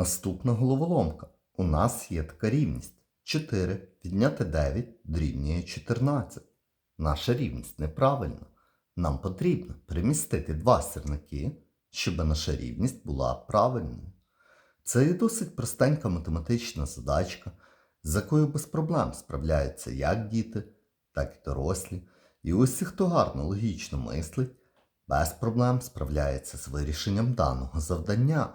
Наступна головоломка. У нас є така рівність. 4 відняти 9 дорівнює 14. Наша рівність неправильна. Нам потрібно перемістити два сірники, щоб наша рівність була правильною. Це є досить простенька математична задачка, з якою без проблем справляються як діти, так і дорослі. І усі, хто гарно логічно мислить, без проблем справляється з вирішенням даного завдання.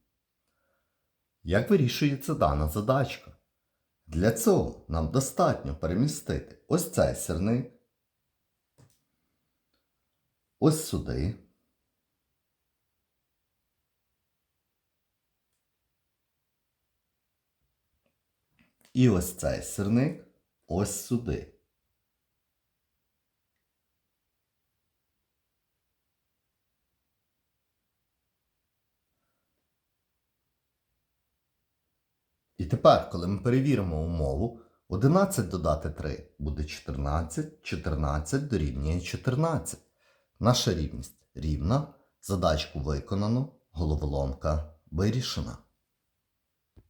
Як вирішується дана задачка? Для цього нам достатньо перемістити ось цей сірник, ось сюди. І ось цей сирник ось сюди. Тепер, коли ми перевіримо умову, 11 додати 3 буде 14, 14 дорівнює 14. Наша рівність рівна, задачку виконано, головоломка вирішена.